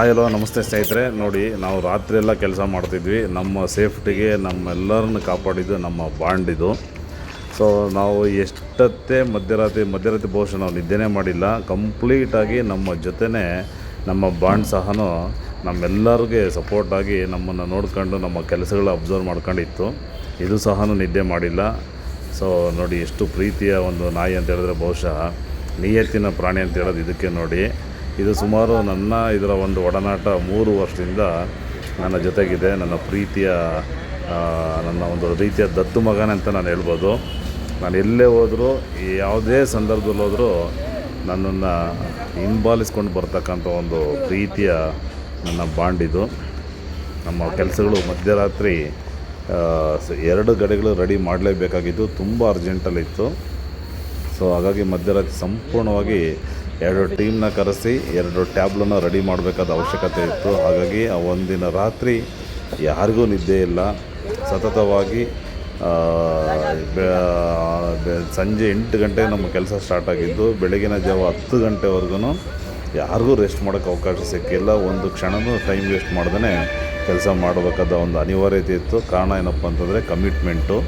Hi hello ನಮಸ್ತೆ ಸ್ನೇಹಿತರೆ. ನೋಡಿ, ನಾವು ರಾತ್ರಿ ಎಲ್ಲ ಕೆಲಸ ಮಾಡ್ತಿದ್ವಿ. ನಮ್ಮ ಸೇಫ್ಟಿಗೆ ನಮ್ಮೆಲ್ಲರನ್ನು ಕಾಪಾಡಿದ್ದು ನಮ್ಮ ಬಾಂಡ್ ಇದು. ಸೊ ನಾವು ಎಷ್ಟೊತ್ತೇ ಮಧ್ಯರಾತ್ರಿ ಮಧ್ಯರಾತ್ರಿ ಬಹುಶಃ ನಾವು ನಿದ್ದೆನೇ ಮಾಡಿಲ್ಲ. ಕಂಪ್ಲೀಟಾಗಿ ನಮ್ಮ ಜೊತೆನೇ ನಮ್ಮ ಬಾಂಡ್ ಸಹ ನಮ್ಮೆಲ್ಲರಿಗೆ ಸಪೋರ್ಟಾಗಿ ನಮ್ಮನ್ನು ನೋಡ್ಕೊಂಡು, ನಮ್ಮ ಕೆಲಸಗಳು ಅಬ್ಸರ್ವ್ ಮಾಡ್ಕೊಂಡಿತ್ತು. ಇದು ಸಹ ನಿದ್ದೆ ಮಾಡಿಲ್ಲ. ಸೊ ನೋಡಿ, ಎಷ್ಟು ಪ್ರೀತಿಯ ಒಂದು ನಾಯಿ ಅಂತ ಹೇಳಿದ್ರೆ ಬಹುಶಃ ನಿಯತ್ತಿನ ಪ್ರಾಣಿ ಅಂತ ಹೇಳೋದು ಇದಕ್ಕೆ ನೋಡಿ. ಇದು ಸುಮಾರು ನನ್ನ ಇದರ ಒಂದು ಒಡನಾಟ ಮೂರು ವರ್ಷದಿಂದ ನನ್ನ ಜೊತೆಗಿದೆ, ನನ್ನ ಪ್ರೀತಿಯ ನನ್ನ ಒಂದು ರೀತಿಯ ದತ್ತು ಮಗನೇ ಅಂತ ನಾನು ಹೇಳ್ಬೋದು. ನಾನು ಎಲ್ಲೇ ಹೋದರೂ, ಯಾವುದೇ ಸಂದರ್ಭದಲ್ಲಿ ಹೋದರೂ ನನ್ನನ್ನು ಹಿಂಬಾಲಿಸ್ಕೊಂಡು ಬರ್ತಕ್ಕಂಥ ಒಂದು ಪ್ರೀತಿಯ ನನ್ನ ಬಾಂಡ್ ಇದು. ನಮ್ಮ ಕೆಲಸಗಳು ಮಧ್ಯರಾತ್ರಿ ಎರಡು ಗಡಿಗಳು ರೆಡಿ ಮಾಡಲೇಬೇಕಾಗಿದ್ದು, ತುಂಬ ಅರ್ಜೆಂಟಲ್ಲಿತ್ತು ಸೊ ಹಾಗಾಗಿ ಮಧ್ಯರಾತ್ರಿ ಸಂಪೂರ್ಣವಾಗಿ ಎರಡು ಟೀಮ್ನ ಕರೆಸಿ, ಎರಡು ಟ್ಯಾಬ್ಲನ್ನು ರೆಡಿ ಮಾಡಬೇಕಾದ ಅವಶ್ಯಕತೆ ಇತ್ತು. ಹಾಗಾಗಿ ಆ ಒಂದಿನ ರಾತ್ರಿ ಯಾರಿಗೂ ನಿದ್ದೆ ಇಲ್ಲ. ಸತತವಾಗಿ ಸಂಜೆ ಎಂಟು ಗಂಟೆ ನಮ್ಮ ಕೆಲಸ ಸ್ಟಾರ್ಟ್ ಆಗಿದ್ದು, ಬೆಳಗಿನ ಜಾವ ಹತ್ತು ಗಂಟೆವರೆಗೂ ಯಾರಿಗೂ ರೆಸ್ಟ್ ಮಾಡೋಕ್ಕೆ ಅವಕಾಶ ಸಿಕ್ಕಿಲ್ಲ. ಒಂದು ಕ್ಷಣನೂ ಟೈಮ್ ವೇಸ್ಟ್ ಮಾಡ್ದೇ ಕೆಲಸ ಮಾಡಬೇಕಾದ ಒಂದು ಅನಿವಾರ್ಯತೆ ಇತ್ತು. ಕಾರಣ ಏನಪ್ಪ ಅಂತಂದರೆ ಕಮಿಟ್ಮೆಂಟು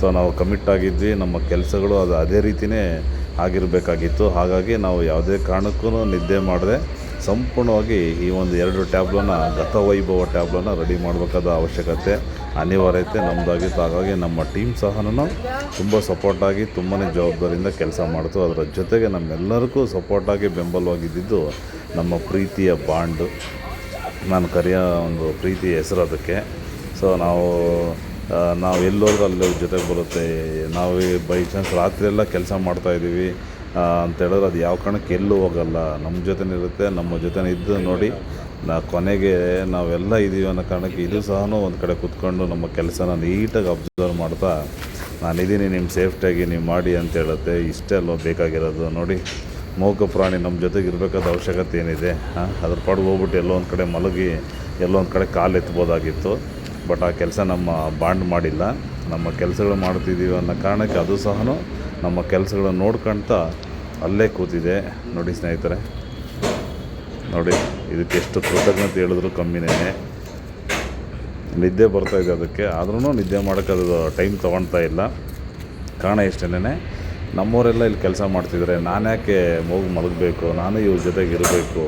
ಸೊ ನಾವು ಕಮಿಟ್ ಆಗಿದ್ವಿ. ನಮ್ಮ ಕೆಲಸಗಳು ಅದು ಅದೇ ರೀತಿಯೇ ಆಗಿರಬೇಕಾಗಿತ್ತು. ಹಾಗಾಗಿ ನಾವು ಯಾವುದೇ ಕಾರಣಕ್ಕೂ ನಿದ್ದೆ ಮಾಡದೆ ಸಂಪೂರ್ಣವಾಗಿ ಈ ಒಂದು ಎರಡು ಟ್ಯಾಬ್ಲನ್ನ ಗತವೈಭವ ಟ್ಯಾಬ್ಲನ್ನ ರೆಡಿ ಮಾಡಬೇಕಾದ ಅವಶ್ಯಕತೆ ಅನಿವಾರ್ಯತೆ ನಮ್ಮದಾಗಿತ್ತು ಹಾಗಾಗಿ ನಮ್ಮ ಟೀಮ್ ಸಹ ತುಂಬ ಸಪೋರ್ಟಾಗಿ ತುಂಬಾ ಜವಾಬ್ದಾರಿಯಿಂದ ಕೆಲಸ ಮಾಡ್ತು. ಅದರ ಜೊತೆಗೆ ನಮ್ಮೆಲ್ಲರಿಗೂ ಸಪೋರ್ಟಾಗಿ ಬೆಂಬಲವಾಗಿದ್ದಿದ್ದು ನಮ್ಮ ಪ್ರೀತಿಯ ಬಾಂಡು. ನಾನು ಕರೆಯೋ ಒಂದು ಪ್ರೀತಿಯ ಹೆಸರು ಅದಕ್ಕೆ. ಸೊ ನಾವು ನಾವು ಎಲ್ಲೋದ್ರೂ ಅಲ್ಲಿ ಜೊತೆಗೆ ಬರುತ್ತೆ. ನಾವು ಬೈ ಚಾನ್ಸ್ ರಾತ್ರಿ ಎಲ್ಲ ಕೆಲಸ ಮಾಡ್ತಾಯಿದ್ದೀವಿ ಅಂತ ಹೇಳಿದ್ರೆ ಅದು ಯಾವ ಕಾರಣಕ್ಕೆ ಎಲ್ಲೂ ಹೋಗಲ್ಲ. ನಮ್ಮ ಜೊತೆನೇ ಇರುತ್ತೆ, ನಮ್ಮ ಜೊತೆನೇ ಇದ್ದು ನೋಡಿ, ನಾ ಕೊನೆಗೆ ನಾವೆಲ್ಲ ಇದ್ದೀವಿ ಅನ್ನೋ ಕಾರಣಕ್ಕೆ ಇದು ಸಹ ಒಂದು ಕಡೆ ಕೂತ್ಕೊಂಡು ನಮ್ಮ ಕೆಲಸನ ನೀಟಾಗಿ ಅಬ್ಸರ್ವ್ ಮಾಡ್ತಾ, ನಾನಿದ್ದೀನಿ ನಿಮ್ಮ ಸೇಫ್ಟಿಯಾಗಿ ನೀವು ಮಾಡಿ ಅಂತ ಹೇಳುತ್ತೆ. ಇಷ್ಟೇ ಅಲ್ವ ಬೇಕಾಗಿರೋದು ನೋಡಿ. ಮೂಕ ಪ್ರಾಣಿ ನಮ್ಮ ಜೊತೆಗೆ ಇರಬೇಕಾದ ಅವಶ್ಯಕತೆ ಏನಿದೆ ಹಾಂ ಅದ್ರ ಪಾಡು ಹೋಗ್ಬಿಟ್ಟು ಎಲ್ಲೋ ಒಂದು ಕಡೆ ಮಲಗಿ, ಎಲ್ಲೋ ಒಂದು ಕಡೆ ಕಾಲು ಎತ್ಬೋದಾಗಿತ್ತು. ಬಟ್ ಆ ಕೆಲಸ ನಮ್ಮ ಬಾಂಡ್ ಮಾಡಿಲ್ಲ. ನಮ್ಮ ಕೆಲಸಗಳು ಮಾಡ್ತಿದ್ದೀವಿ ಅನ್ನೋ ಕಾರಣಕ್ಕೆ ಅದು ಸಹ ನಮ್ಮ ಕೆಲಸಗಳನ್ನ ನೋಡ್ಕೊಳ್ತಾ ಅಲ್ಲೇ ಕೂತಿದೆ. ನೋಡಿ ಸ್ನೇಹಿತರೆ. ನೋಡಿ, ಇದಕ್ಕೆ ಎಷ್ಟು ಕೃತಜ್ಞತೆ ಹೇಳಿದ್ರು ಕಮ್ಮಿನೇ. ನಿದ್ದೆ ಬರ್ತಾಯಿದೆ ಅದಕ್ಕೆ. ಆದ್ರೂ ನಿದ್ದೆ ಮಾಡೋಕ್ಕೆ ಅದು ಟೈಮ್ ತೊಗೊಳ್ತಾ ಇಲ್ಲ. ಕಾರಣ ಇಷ್ಟೇನೆ ನಮ್ಮವರೆಲ್ಲ ಇಲ್ಲಿ ಕೆಲಸ ಮಾಡ್ತಿದ್ರೆ ನಾನು ಯಾಕೆ ಮಗು ಮಲಗಬೇಕು? ನಾನು ಇವ್ರ ಜೊತೆಗೆ ಇರಬೇಕು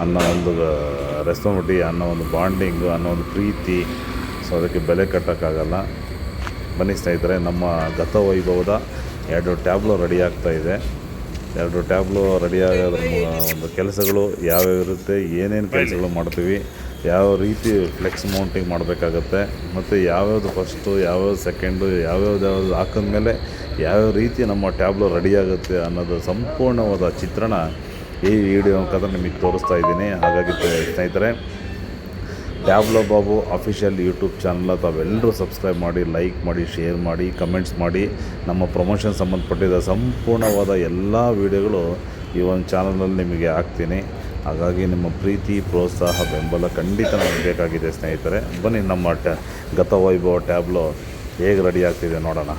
ಅನ್ನೋ ಒಂದು ರೆಸ್ಪಾನ್ಸಿಬಿಲಿಟಿ ಅನ್ನೋ ಒಂದು ಬಾಂಡಿಂಗು, ಅನ್ನೋ ಒಂದು ಪ್ರೀತಿ. ಸೊ ಅದಕ್ಕೆ ಬೆಲೆ ಕಟ್ಟೋಕ್ಕಾಗಲ್ಲ. ಬನ್ನಿ ಸ್ನೇಹಿತರೆ, ನಮ್ಮ ಗತ ವೈಭವದ ಎರಡು ಟ್ಯಾಬ್ಲೋ ರೆಡಿ ಆಗ್ತಾ ಇದೆ. ಎರಡು ಟ್ಯಾಬ್ಲೋ ರೆಡಿ ಆಗೋದ್ರ ಮೂ- ಒಂದು ಕೆಲಸಗಳು ಯಾವ್ಯಾವ ಇರುತ್ತೆ, ಏನೇನು ಕೆಲಸಗಳು ಮಾಡ್ತೀವಿ, ಯಾವ ರೀತಿ ಫ್ಲೆಕ್ಸ್ ಮೌಂಟಿಂಗ್ ಮಾಡಬೇಕಾಗತ್ತೆ, ಮತ್ತು ಯಾವ್ಯಾವ್ದು ಫಸ್ಟು, ಯಾವ್ಯಾವ ಸೆಕೆಂಡು, ಯಾವ್ಯಾವ್ದು ಯಾವ್ದು ಹಾಕಿದ್ಮೇಲೆ ಯಾವ್ಯಾವ ರೀತಿ ನಮ್ಮ ಟ್ಯಾಬ್ಲೋ ರೆಡಿ ಆಗುತ್ತೆ ಅನ್ನೋದು ಸಂಪೂರ್ಣವಾದ ಚಿತ್ರಣ ಈ ವಿಡಿಯೋ ಮುಖಾಂತರ ನಿಮಗೆ ತೋರಿಸ್ತಾ ಇದ್ದೀನಿ. ಹಾಗಾಗಿ ಸ್ನೇಹಿತರೆ ಟ್ಯಾಬ್ಲೋ ಬಾಬು ಅಫಿಷಿಯಲ್ ಯೂಟ್ಯೂಬ್ ಚಾನಲ್ ತಾವೆಲ್ಲರೂ ಸಬ್ಸ್ಕ್ರೈಬ್ ಮಾಡಿ ಲೈಕ್ ಮಾಡಿ ಶೇರ್ ಮಾಡಿ ಕಮೆಂಟ್ಸ್ ಮಾಡಿ. ನಮ್ಮ ಪ್ರಮೋಷನ್ ಸಂಬಂಧಪಟ್ಟಿದ ಸಂಪೂರ್ಣವಾದ ಎಲ್ಲ ವೀಡಿಯೋಗಳು ಈ ಒಂದು ಚಾನಲಲ್ಲಿ ನಿಮಗೆ ಹಾಕ್ತೀನಿ. ಹಾಗಾಗಿ ನಿಮ್ಮ ಪ್ರೀತಿ, ಪ್ರೋತ್ಸಾಹ, ಬೆಂಬಲ ಖಂಡಿತ ನಮಗೆ ಬೇಕಾಗಿದೆ ಸ್ನೇಹಿತರೆ. ಬನ್ನಿ ನಮ್ಮ ಟ್ಯಾ ಗತವೈಭವ ಟ್ಯಾಬ್ಲೋ ಹೇಗೆ ರೆಡಿ ಆಗ್ತಿದೆ ನೋಡೋಣ.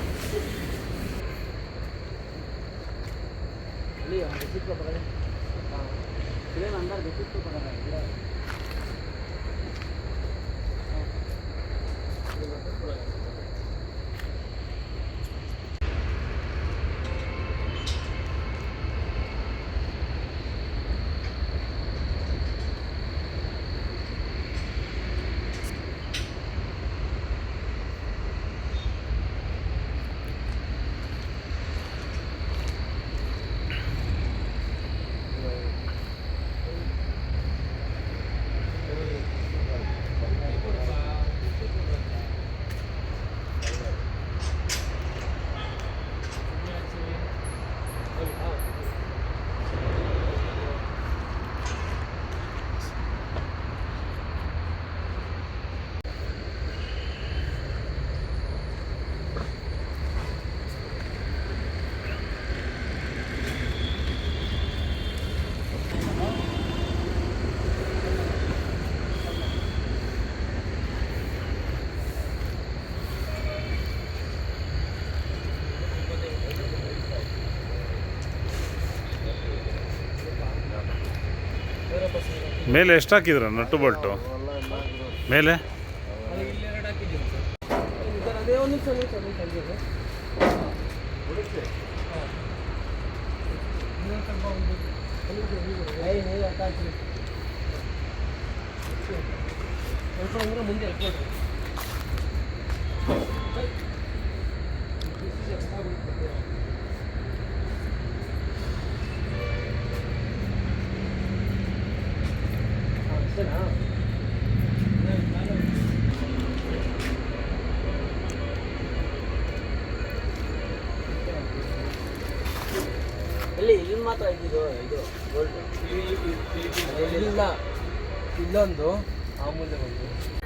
ಮೇಲೆ ಎಷ್ಟು ಹಾಕಿದ್ರ? Nut bolt. ಮೇಲೆ? ಮುಂದೆ ಇಲ್ಲ ಇಲ್ಲೊಂದು ಆಮೂಲ್ಯ ಒಂದು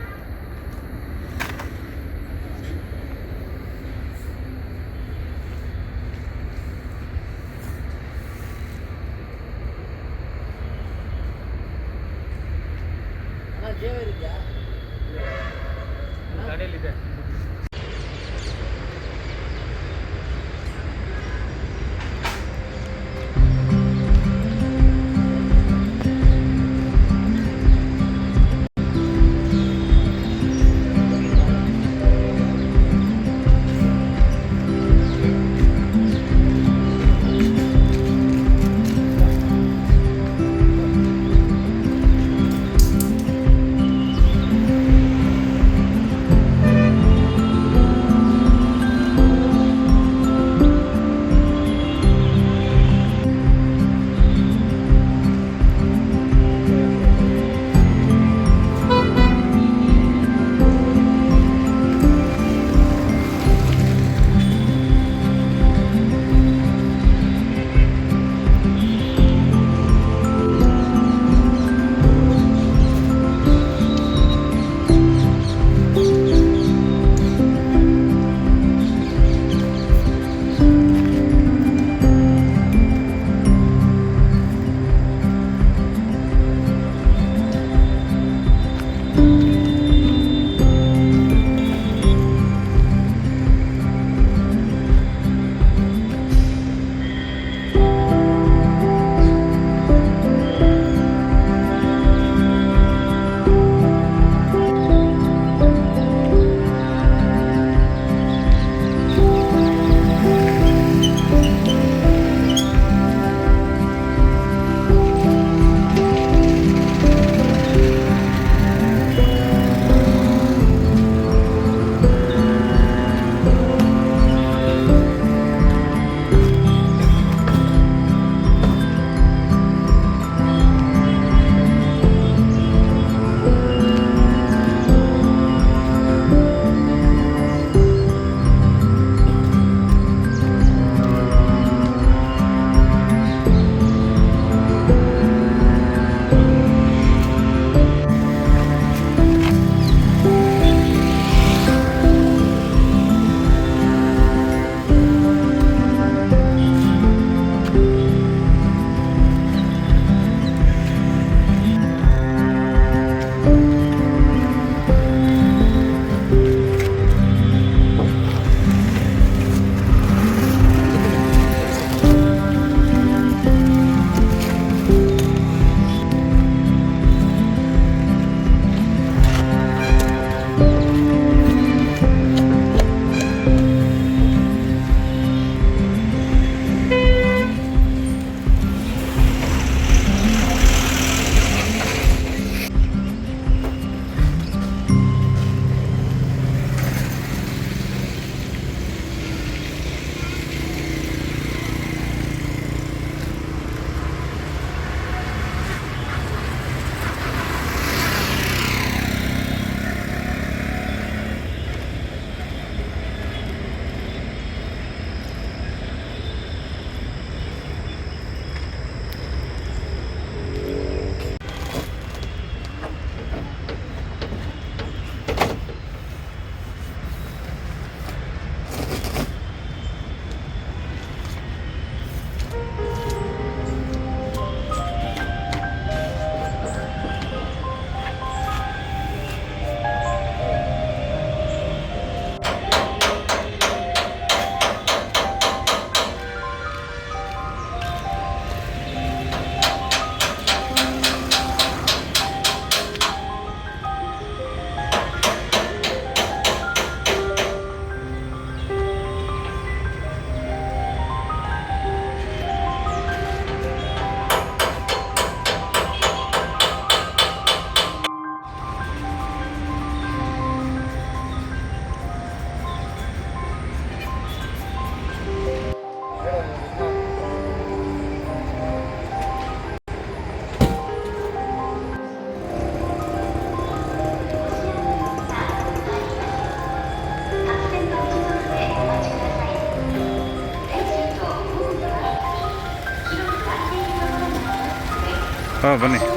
ಹಾಂ ಬನ್ನಿ.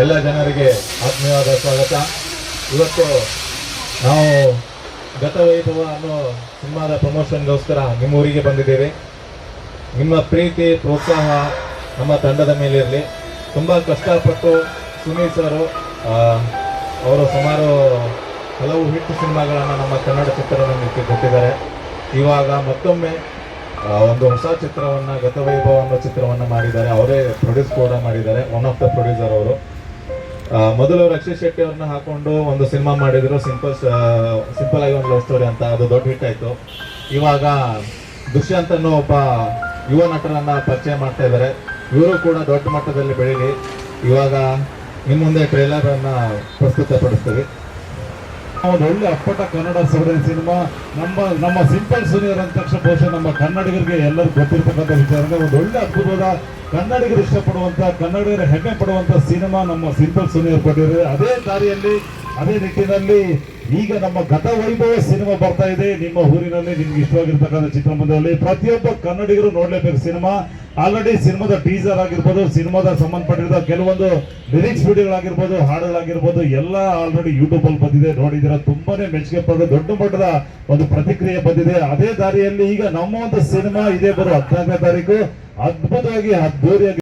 ಎಲ್ಲ ಜನರಿಗೆ ಆತ್ಮೀಯವಾದ ಸ್ವಾಗತ. ಇವತ್ತು ನಾವು ಗತವೈಭವ ಅನ್ನೋ ಸಿನಿಮಾದ ಪ್ರಮೋಷನ್ಗೋಸ್ಕರ ನಿಮ್ಮ ಊರಿಗೆ ಬಂದಿದ್ದೇವೆ. ನಿಮ್ಮ ಪ್ರೀತಿ, ಪ್ರೋತ್ಸಾಹ ನಮ್ಮ ತಂಡದ ಮೇಲಿರಲಿ ತುಂಬ ಕಷ್ಟಪಟ್ಟು ಸುನೀಲ್ ಸರು ಅವರು ಸುಮಾರು ಹಲವು ಹಿಟ್ಟು ಸಿನಿಮಾಗಳನ್ನು ನಮ್ಮ ಕನ್ನಡ ಚಿತ್ರರಂಗಕ್ಕೆ ಕೊಟ್ಟಿದ್ದಾರೆ. ಇವಾಗ ಮತ್ತೊಮ್ಮೆ ಒಂದು ಹೊಸ ಚಿತ್ರವನ್ನು ಗತವೈಭವ ಅನ್ನೋ ಚಿತ್ರವನ್ನು ಮಾಡಿದ್ದಾರೆ. ಅವರೇ ಪ್ರೊಡ್ಯೂಸ್ ಕೂಡ ಮಾಡಿದ್ದಾರೆ. ಒನ್ ಆಫ್ ದ ಪ್ರೊಡ್ಯೂಸರ್ ಅವರು. ಮೊದಲು ರಕ್ಷಿತ್ ಶೆಟ್ಟಿ ಅವ್ರನ್ನ ಹಾಕೊಂಡು ಒಂದು ಸಿನಿಮಾ ಮಾಡಿದ್ರು, ಸಿಂಪಲ್ ಸಿಂಪಲ್ ಆಗಿ ಒಂದು ಲವ್ ಸ್ಟೋರಿ ಅಂತ, ಅದು ದೊಡ್ಡ ಹಿಟ್ ಆಯ್ತು. ಇವಾಗ ದುಷ್ಯಂತ್ ಒಬ್ಬ ಯುವ ನಟರನ್ನ ಪರಿಚಯ ಮಾಡ್ತಾ ಇದ್ದಾರೆ ಇವರು ಕೂಡ ದೊಡ್ಡ ಮಟ್ಟದಲ್ಲಿ ಬೆಳೀಲಿ. ಇವಾಗ ನಿಮ್ಮ ಮುಂದೆ ಟ್ರೇಲರ್ ಅನ್ನ ಪ್ರಸ್ತುತಪಡಿಸ್ತೀವಿ. ಒಂದು ಒಳ್ಳೆ ಅಪ್ಪಟ ಕನ್ನಡ ಸೂರ್ಯನ ಸಿನಿಮಾ. ನಮ್ಮ ನಮ್ಮ ಸಿಂಪಲ್ ಸೂರ್ಯರ್ ಅಂದ ತಕ್ಷಣ ಬಹುಶಃ ನಮ್ಮ ಕನ್ನಡಿಗರಿಗೆ ಎಲ್ಲರಿಗೂ ಗೊತ್ತಿರ್ತಕ್ಕಂಥ ವಿಚಾರ ಅಂದರೆ ಒಂದು ಒಳ್ಳೆ ಅದ್ಭುತವಾದ ಕನ್ನಡಿಗರು ಇಷ್ಟಪಡುವಂಥ ಕನ್ನಡಿಗರ ಹೆಮ್ಮೆ ಪಡುವಂಥ ಸಿನಿಮಾ ನಮ್ಮ ಸಿಂಪಲ್ ಸುನೀರ್ ಕೊಟ್ಟಿದ್ದಾರೆ ಅದೇ ದಾರಿಯಲ್ಲಿ, ಅದೇ ನಿಟ್ಟಿನಲ್ಲಿ ಈಗ ನಮ್ಮ ಗತ ವೈಭವ ಸಿನಿಮಾ ಬರ್ತಾ ಇದೆ. ನಿಮ್ಮ ಊರಿನಲ್ಲಿ ನಿಮ್ಗೆ ಇಷ್ಟವಾಗಿರ್ತಕ್ಕಂಥ ಚಿತ್ರಮಂದಿರದಲ್ಲಿ ಪ್ರತಿಯೊಬ್ಬ ಕನ್ನಡಿಗರು ನೋಡ್ಲೇಬೇಕು ಸಿನಿಮಾ. ಆಲ್ರೆಡಿ ಸಿನಿಮಾದ ಟೀಸರ್ ಆಗಿರ್ಬೋದು, ಸಿನಿಮಾದ ಸಂಬಂಧಪಟ್ಟಿರೋ ಕೆಲವೊಂದು ಲಿರಿಕ್ಸ್ ವಿಡಿಯೋಗಳಾಗಿರ್ಬೋದು, ಹಾಡುಗಳಾಗಿರ್ಬೋದು, ಎಲ್ಲ ಆಲ್ರೆಡಿ ಯೂಟ್ಯೂಬ್ ಅಲ್ಲಿ ಬಂದಿದೆ. ನೋಡಿದಿರ ತುಂಬಾನೇ ಮೆಚ್ಚುಗೆ ಪಡೆದು ದೊಡ್ಡ ಮಟ್ಟದ ಒಂದು ಪ್ರತಿಕ್ರಿಯೆ ಬಂದಿದೆ. ಅದೇ ದಾರಿಯಲ್ಲಿ ಈಗ ನಮ್ಮ ಒಂದು ಸಿನಿಮಾ ಇದೇ ಬರೋ ಹದಿನಾಲ್ಕನೇ ತಾರೀಕು. ಅದ್ಭುತವಾಗಿ ಅದ್ದೂರಿಯಾಗಿ